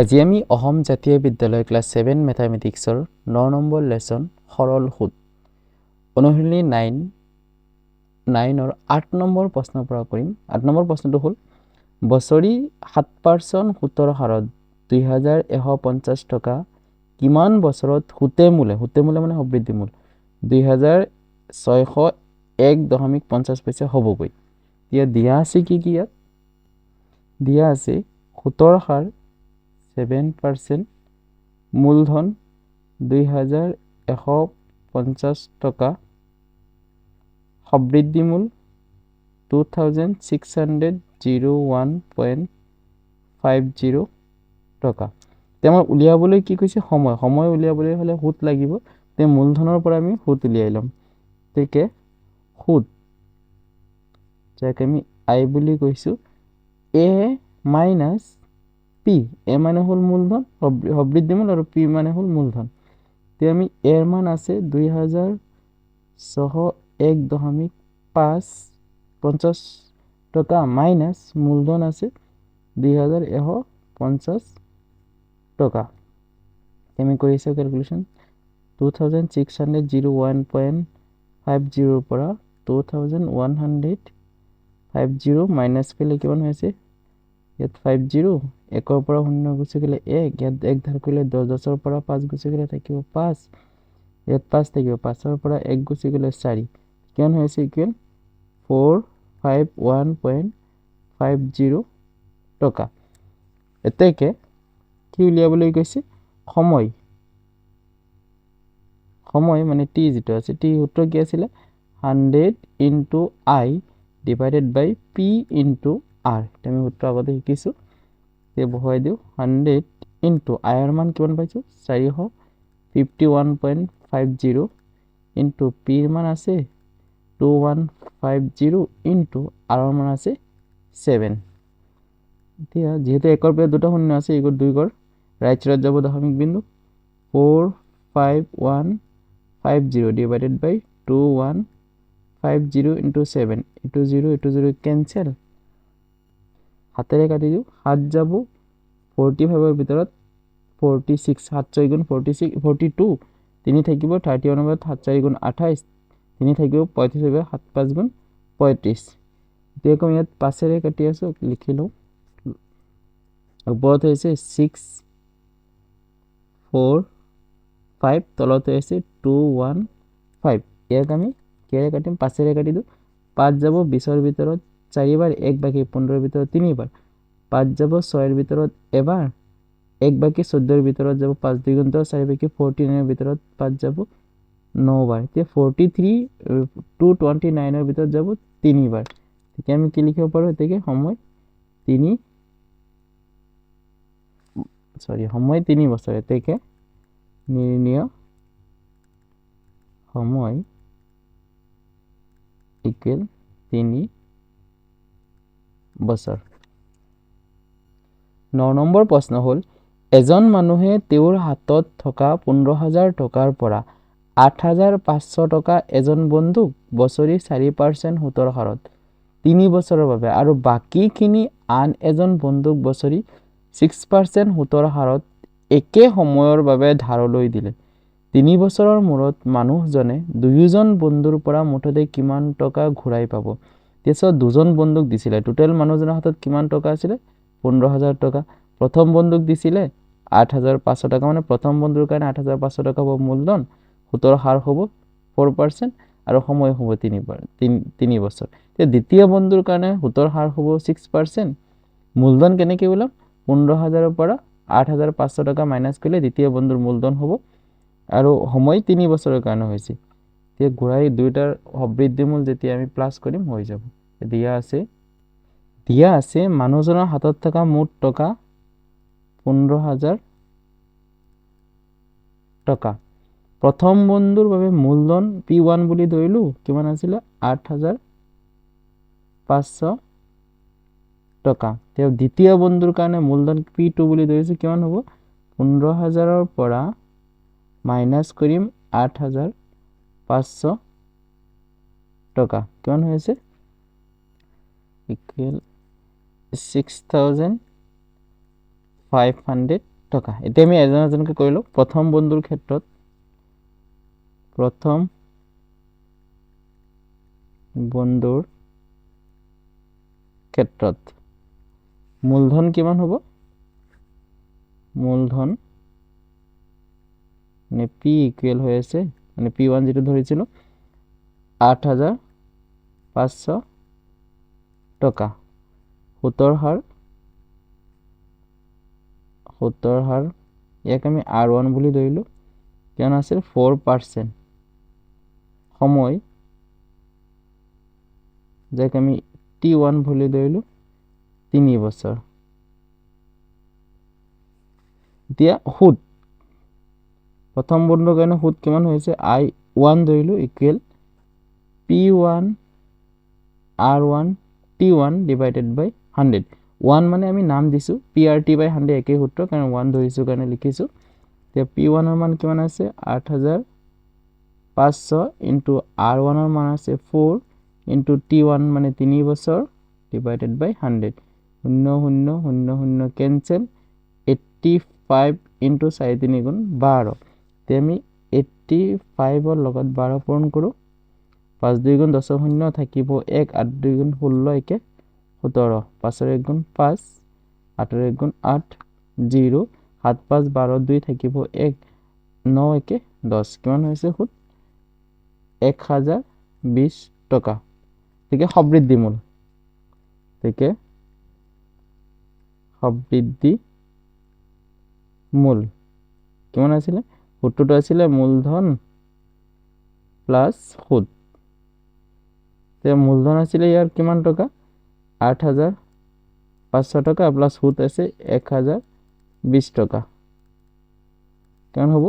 আজি আমি অসম জাতীয় বিদ্যালয় ক্লাছ ছেভেন মেথামেটিক্সৰ ন নম্বৰ লেচন সৰল সুদ অনুশীলনী নাইন, নাইনৰ আঠ নম্বৰ প্ৰশ্নৰ পৰা কৰিম। আঠ নম্বৰ প্ৰশ্নটো হ'ল, বছৰি সাত পাৰ্চেণ্ট সুতৰ হাৰত দুই হাজাৰ এশ পঞ্চাছ টকা কিমান বছৰত সুতে মূলে? সুতে মূলে মানে সমৃদ্ধি মূল। দুই হাজাৰ ছয়শো এক দশমিক পঞ্চাছ পইচা হ'বগৈ। এতিয়া দিয়া আছে কি কি ইয়াত? দিয়া আছে সুতৰ হাৰ ছেভেন পাৰ্চেণ্ট মূলধন দুই হাজাৰ এশ পঞ্চাছ টকা সমৃদ্ধি মূল two thousand six hundred zero' one point five zero' টকা আমাৰ উলিয়াবলৈ কি কৈছে? সময়। সময় উলিয়াবলৈ হ'লে সুত লাগিব। তে মূলধনৰ পৰা আমি সুত উলিয়াই ল'ম। গতিকে সুত, যাক আমি আই বুলি কৈছোঁ, এ মাইনাছ পি এ মানে হ'ল মূলধন সবৃ- সমৃদ্ধি মূল আৰু পি মানে হ'ল মূলধন। এতিয়া আমি এৰ মান আছে দুই হাজাৰ ছশ এক দশমিক পাঁচ পঞ্চাছ টকা মাইনাছ মূলধন আছে দুই হাজাৰ এশ পঞ্চাছ টকা। আমি কৰিছোঁ calculation two thousand six hundred zero' one point five জিৰ'ৰ পৰা two thousand one hundred five zero' minus কৰিলে কিমান হৈ আছে ইয়াত ফাইভ জিৰ' একৰ পৰা শূন্য গুচি গ'লে এক ইয়াত এক ধাৰ কৰিলে দহ দহৰ পৰা পাঁচ গুচি গ'লে থাকিব পাঁচ ইয়াত পাঁচ থাকিব পাঁচৰ পৰা এক গুচি গ'লে চাৰি। কিমান হৈ আছে কিমান four five one point five zero' টকা। এতেকে কি উলিয়াবলৈ কৈছে? সময়। সময় মানে টি যিটো আছে টি সূত্ৰ কি আছিলে? Hundred into I divided by P into R. আমি সূত্ৰ আগতে শিকিছোঁ। এতিয়া বহুৱাই দিওঁ। হাণ্ড্ৰেড ইনটু আইৰ মান কিমান পাইছোঁ? চাৰিশ fifty one point five zero' into পিৰ মান আছে two one five zero' into আৰৰ মান আছে ছেভেন। এতিয়া যিহেতু একৰ পৰা দুটা শূন্য আছে এই দুই গড়। ৰাইট চাইডত যাব দশমিক বিন্দু। Four five one five zero' divided by two one five zero' into seven. এইটো জিৰ' এইটো জিৰ' কেঞ্চেল হাতেৰে কাটি দিওঁ। সাত যাব ফৰ্টি ফাইভৰ ভিতৰত ফৰ্টি ছিক্স সাত ছয় গুণ ফৰ্টি ছিক্স ফৰ্টি টু তিনি থাকিব থাৰ্টি ওৱানৰ ভিতৰত সাত চাৰি গুণ আঠাইছ তিনি থাকিব পঁয়ত্ৰিছ থাকিব সাত পাঁচ গুণ পঁয়ত্ৰিছ এতিয়া ইয়াত পাঁচেৰে কাটি আছোঁ, লিখি লওঁ। ওপৰত হৈছে ছিক্স ফ'ৰ ফাইভ তলত হৈ আছে টু ওৱান ফাইভ ইয়াক আমি কিহেৰে কাটিম? পাঁচেৰে কাটি দিওঁ। পাঁচ যাব বিছৰ ভিতৰত চাৰিবাৰ, এক বাকী পোন্ধৰৰ ভিতৰত তিনিবাৰ, পাঁচ যাব ছয়ৰ ভিতৰত এবাৰ, এক বাকী চৈধ্যৰ ভিতৰত যাব পাঁচ দুই দহ, চাৰি বাকী ফৰ্টি নাইনৰ ভিতৰত পাঁচ যাব নবাৰ। এতিয়া ফৰ্টি থ্ৰী, টু টুৱেণ্টি নাইনৰ ভিতৰত যাব তিনিবাৰ। তেতিয়া আমি কি লিখিব পাৰোঁ এতেকে সময় তিনি, চৰি, সময় তিনি বছৰ এতেকে নিৰ্ণয় সময় ইকুৱেল তিনি বছৰ। ন নম্বৰ প্ৰশ্ন হ'ল এজন মানুহে তেওঁৰ হাতত থকা পোন্ধৰ হাজাৰ টকাৰ পৰা আঠ হাজাৰ পাঁচশ টকা এজন বন্ধুক বছৰি চাৰি পাৰ্চেণ্ট সুতৰ হাৰত তিনি বছৰৰ বাবে আৰু বাকীখিনি আন এজন বন্ধুক বছৰি ছিক্স পাৰ্চেণ্ট সুতৰ হাৰত একে সময়ৰ বাবে ধাৰলৈ দিলে। তিনি বছৰৰ মূৰত মানুহজনে দুয়োজন বন্ধুৰ পৰা মুঠতে কিমান টকা ঘূৰাই পাব? তাৰপিছত দুজন বন্ধুক দিছিলে। টোটেল মানুহজনৰ হাতত কিমান টকা আছিলে? পোন্ধৰ হাজাৰ টকা। প্ৰথম বন্ধুক দিছিলে আঠ হাজাৰ পাঁচশো টকা। মানে প্ৰথম বন্ধুৰ কাৰণে আঠ হাজাৰ পাঁচশো টকা হ'ব মূলধন, সুতৰ হাৰ হ'ব ফ'ৰ পাৰ্চেণ্ট আৰু সময় হ'ব তিনি তিনি বছৰ। এতিয়া দ্বিতীয় বন্ধুৰ কাৰণে সুতৰ হাৰ হ'ব ছিক্স পাৰ্চেণ্ট মূলধন কেনেকৈ ওলাম? পোন্ধৰ হাজাৰৰ পৰা আঠ হাজাৰ পাঁচশো টকা মাইনাছ কৰিলে দ্বিতীয় বন্ধুৰ মূলধন হ'ব আৰু সময় তিনি বছৰৰ কাৰণে হৈছে। এতিয়া ঘূৰাই দুয়োটাৰ সমৃদ্ধিমূল যেতিয়া আমি প্লাছ কৰিম, হৈ যাব। দিয়া আছে। দিয়া আছে মানুহজনৰ হাতত থকা মুঠ টকা পোন্ধৰ হাজাৰ টকা। প্ৰথম বন্ধুৰ বাবে মূলধন পি ওৱান বুলি ধৰিলোঁ, কিমান আছিলে? আঠ হাজাৰ পাঁচশো টকা। তেওঁ দ্বিতীয় বন্ধুৰ কাৰণে মূলধন পি টু বুলি ধৰিছোঁ, কিমান হ'ব? পোন্ধৰ হাজাৰৰ পৰা মাইনাছ কৰিম আঠ হাজাৰ পাঁচশো টকা। কিমান হৈ আছে? ফাইভ হাণ্ড্ৰেড টকা। এতিয়া আমি এজন এজনকৈ কৰি লওঁ প্ৰথম বন্ধুৰ ক্ষেত্ৰত, প্ৰথম বন্ধুৰ ক্ষেত্ৰত, মূলধন কিমান হ'ব? মূলধন মানে পি ইকুৱেল হৈ আছে মানে পি ওৱান যিটো ধৰিছিলোঁ, আঠ হাজাৰ পাঁচশো টকা। সুতৰ হাৰ। সুতৰ হাৰ। ইয়াক আমি আৰ ওৱান বুলি ধৰিলোঁ। কিমান আছিল ফ'ৰ পাৰ্চেণ্ট। সময়। যাক আমি টি ওৱান বুলি ধৰিলোঁ। তিনি বছৰ। এতিয়া সুদ প্ৰথম বন্ধুৰ কাৰণে সুদ কিমান হৈছে? আই ওৱান ধৰিলোঁ equal P one, R one T one divided by hundred one মানে আমি নাম দিছোঁ P R T by hundred একেই সূত্ৰ, কাৰণ ওৱান ধৰিছোঁ কাৰণে লিখিছোঁ। এতিয়া পি ওৱানৰ মান কিমান আছে? আঠ হাজাৰ পাঁচশো ইনটু আৰ ওৱানৰ মান আছে ফ'ৰ ইনটু টি ওৱান মানে তিনি বছৰ ডিভাইডেড বাই হাণ্ড্ৰেড শূন্য শূন্য শূন্য শূন্য কেঞ্চেল এইট্টি ফাইভ ইনটু চাৰি তিনি গুণ বাৰ। এতিয়া আমি এইট্টি ফাইভৰ লগত বাৰ পূৰণ কৰোঁ। পাঁচ দুই গুণ দহ শূন্য থাকিব এক, আঠ দুই গুণ ষোল্ল একে সোতৰ। পাঁচৰ এক গুণ পাঁচ, আঠৰ এক গুণ আঠ, জিৰ' সাত পাঁচ বাৰ দুই থাকিব এক, ন একে দহ। কিমান হৈছে সুদ এক হাজাৰ বিছ টকা। মূল। গতিকে সমৃদ্ধি মূল। কিমান আছিলে? সূত্ৰটো আছিলে মূলধন প্লাছ সুদ এতিয়া মূলধন আছিলে ইয়াৰ কিমান টকা? আঠ হাজাৰ পাঁচশো টকা প্লাছ সুদ আছে এক হাজাৰ বিছ টকা। কিমান হ'ব?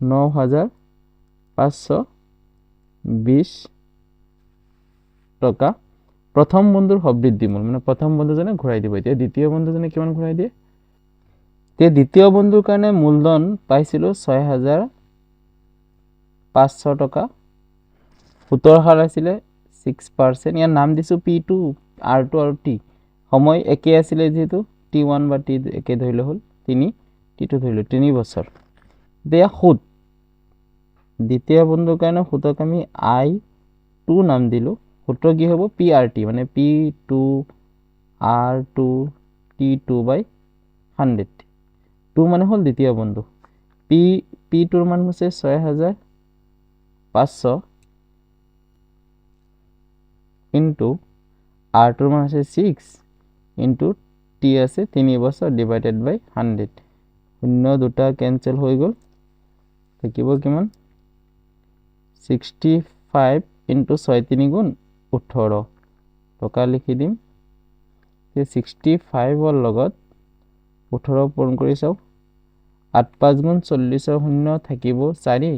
ন হাজাৰ পাঁচশো বিছ টকা। প্ৰথম বন্ধুৰ সমৃদ্ধি মূল মানে প্ৰথম বন্ধুজনে ঘূৰাই দিব। এতিয়া দ্বিতীয় বন্ধুজনে কিমান ঘূৰাই দিয়ে? এতিয়া দ্বিতীয় বন্ধুৰ কাৰণে মূলধন পাইছিলোঁ ছয় হাজাৰ পাঁচশো টকা। সুতৰ হাৰ আছিলে ছিক্স পাৰ্চেণ্ট ইয়াৰ নাম দিছোঁ পি টু আৰ টু আৰু টি সময় একে আছিলে যিহেতু টি ওৱান বা টি একে ধৰিলে হ'ল, তিনি টি টু ধৰিলোঁ তিনি বছৰ। এতিয়া সুদ দ্বিতীয় বন্ধুৰ কাৰণে সুদক আমি আই টু নাম দিলোঁ। সূত্ৰ কি হ'ব? পি আৰ টি মানে P two R two T two by hundred two মানে হ'ল দ্বিতীয় বন্ধু। পি পি টুৰ মান হৈছে ছয় হাজাৰ পাঁচশো। ইনটু আৰ টুৰ মান আছে ছিক্স ইনটু টি আছে তিনি বছৰ ডিভাইডেড বাই হাণ্ড্ৰেড শূন্য দুটা কেঞ্চেল হৈ গ'ল। থাকিব কিমান? ছিক্সটি ফাইভ ইনটু ছয় তিনি গুণ ওঠৰ। টকা লিখি দিম। সেই ছিক্সটি ফাইভৰ লগত ওঠৰ পূৰণ কৰি চাওক আঠ পাঁচ গুণ চল্লিছৰ শূন্য থাকিব চাৰি।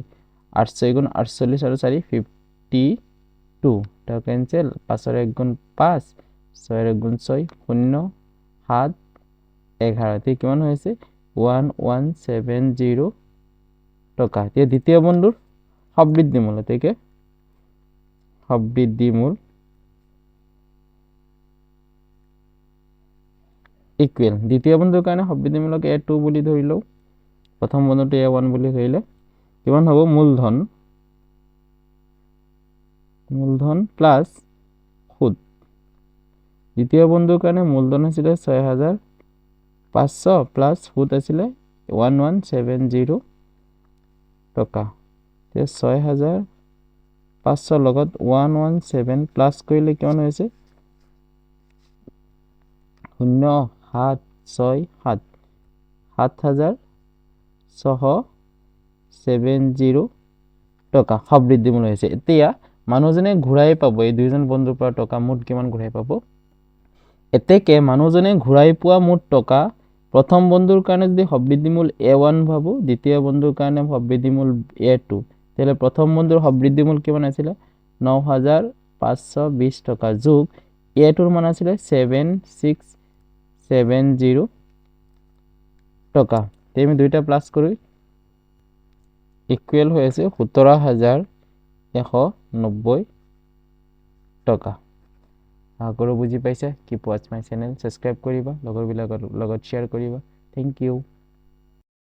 আঠ ছয় গুণ আঠচল্লিছ আৰু চাৰি ফিফটি টু এটা কেঞ্চেল পাঁচৰ এক গুণ পাঁচ ছয়ৰ এক গুণ ছয়, শূন্য, সাত এঘাৰ এতিয়া কিমান হৈছে ওৱান ওৱান ছেভেন জিৰ' টকা। এতিয়া দ্বিতীয় বন্ধুৰ সমৃদ্ধি মূল গতিকে সমৃদ্ধি মূল ইকুৱেল দ্বিতীয় বন্ধুৰ কাৰণে সমৃদ্ধিমূলক এ টু বুলি ধৰি লওঁ প্ৰথম বন্ধুটো এ ওৱান বুলি ধৰিলে কিমান হ'ব? মূলধন। মূলধন প্লাছ সুদ দ্বিতীয় বন্ধুৰ কাৰণে মূলধন আছিলে ছয় হাজাৰ পাঁচশো প্লাছ সুদ আছিলে ওৱান ওৱান ছেভেন জিৰ' টকা। এতিয়া ছয় হাজাৰ পাঁচশৰ লগত ওৱান ওৱান ছেভেন প্লাছ কৰিলে কিমান হৈছে শূন্য সাত ছয় সাত। সাত হাজাৰ ছশ ছেভেন জিৰ' টকা। সমৃদ্ধিমূল হৈছে। এতিয়া মানুহজনে ঘূৰাই পাব, এই দুইজন বন্ধুৰ পৰা টকা মুঠ কিমান ঘূৰাই পাব? এতেকে মানুহজনে ঘূৰাই পোৱা মুঠ টকা প্ৰথম বন্ধুৰ কাৰণে যদি সমৃদ্ধিমূল এ ওৱান ভাবোঁ, দ্বিতীয় বন্ধুৰ কাৰণে সমৃদ্ধিমূল এ টু। তেতিয়াহ'লে প্ৰথম বন্ধুৰ সমৃদ্ধিমূল কিমান আছিলে? ন হাজাৰ পাঁচশো বিছ টকা। যোগ, এ টুৰ মান আছিলে ছেভেন ছিক্স ছেভেন জিৰ' টকা। এতিয়া আমি দুইটা প্লাছ কৰি ইকুৱেল হৈ আছে সোতৰ হাজাৰ এশ নব্বৈ টকা। আশা কৰোঁ বুজি পাইছা, কি ৱাটছ মাই চেনেল ছাবস্ক্ৰাইব কৰিবা, লগৰবিলাকৰ লগত শ্বেয়াৰ কৰিবা। Thank you